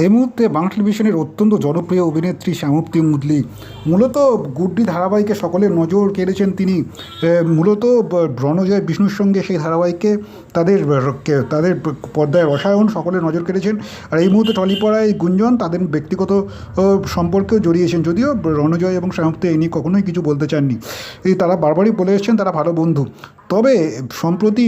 এই মুহূর্তে বাংলা টেলিভিশনের অত্যন্ত জনপ্রিয় অভিনেত্রী শ্যামপ্তি মুদলি। মূলত গুড্ডি ধারাবাহিকে সকলের নজর কেড়েছেন তিনি। মূলত রণজয় বিষ্ণুর সঙ্গে সেই ধারাবাহিককে তাদের তাদের পর্দায় রসায়ন সকলের নজর কেড়েছেন। আর এই মুহূর্তে টলিপাড়ায় গুঞ্জন তাদের ব্যক্তিগত সম্পর্কেও জড়িয়েছেন। যদিও রণজয় এবং শ্যামপ্তি এই নিয়ে কখনোই কিছু বলতে চাননি। এই তারা বারবারই বলে এসেছেন, তারা ভালো বন্ধু। তবে সম্প্রতি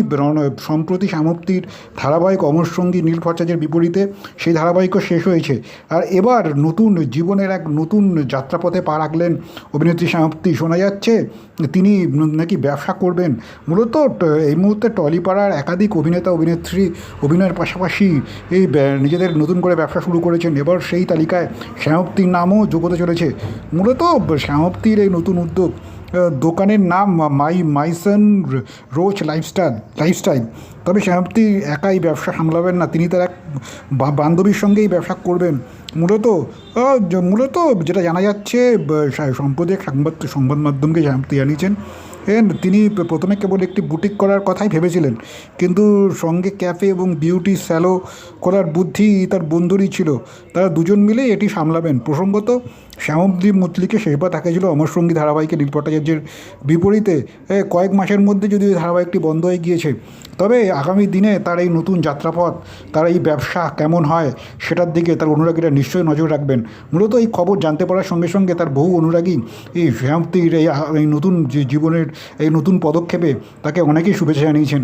সম্প্রতি শ্যামপ্তির ধারাবাহিক অমর সঙ্গী নীল ভট্টাচার্যের বিপরীতে সেই ধারাবাহিকও শেষ হয়েছে। আর এবার নতুন জীবনের এক নতুন যাত্রাপথে পা রাখলেন অভিনেত্রী শ্যামপ্তি শোনা যাচ্ছে, তিনি নাকি ব্যবসা করবেন। মূলত এই মুহূর্তে টলিপাড়ার একাধিক অভিনেতা, অভিনেত্রী অভিনয়ের পাশাপাশি এই নিজেদের নতুন করে ব্যবসা শুরু করেছেন। এবার সেই তালিকায় শ্যামপ্তির নামও যোগ হতে চলেছে। মূলত শ্যামপ্তির এই নতুন উদ্যোগ দোকানের নাম my, Maison Roche lifestyle lifestyle. তবে সেনাপতি একাই ব্যবসা সামলাবেন না, তিনি তার এক বান্ধবীর সঙ্গেই ব্যবসা করবেন। মূলত মূলত যেটা জানা যাচ্ছে সম্প্রদায়িক সংবাদ সংবাদ মাধ্যমকে সেনাপতি জানিয়েছেন তিনি প্রথমে কেবল একটি বুটিক করার কথাই ভেবেছিলেন। কিন্তু সঙ্গে ক্যাফে এবং বিউটি স্যালো করার বুদ্ধি তার বন্ধুরই ছিল। তারা দুজন মিলেই এটি সামলাবেন। প্রসঙ্গত শ্যামদ্বীপ মুতলিকে শেষবার দেখা ছিল অমর সঙ্গী ধারাবাহিকে নীল ভট্টাচার্যের বিপরীতে। কয়েক মাসের মধ্যে যদি ওই ধারাবাহিকটি বন্ধ হয়ে গিয়েছে, তবে আগামী দিনে তার এই নতুন যাত্রাপথ, তার এই ব্যবসা কেমন হয় সেটার দিকে তার অনুরাগীরা নিশ্চয়ই নজর রাখবেন। মূলত এই খবর জানতে পারার সঙ্গে সঙ্গে তার বহু অনুরাগী এই শ্যামতির এই নতুন যে জীবনের এই নতুন পদক্ষেপে তাকে অনেকেই শুভেচ্ছা জানিয়েছেন।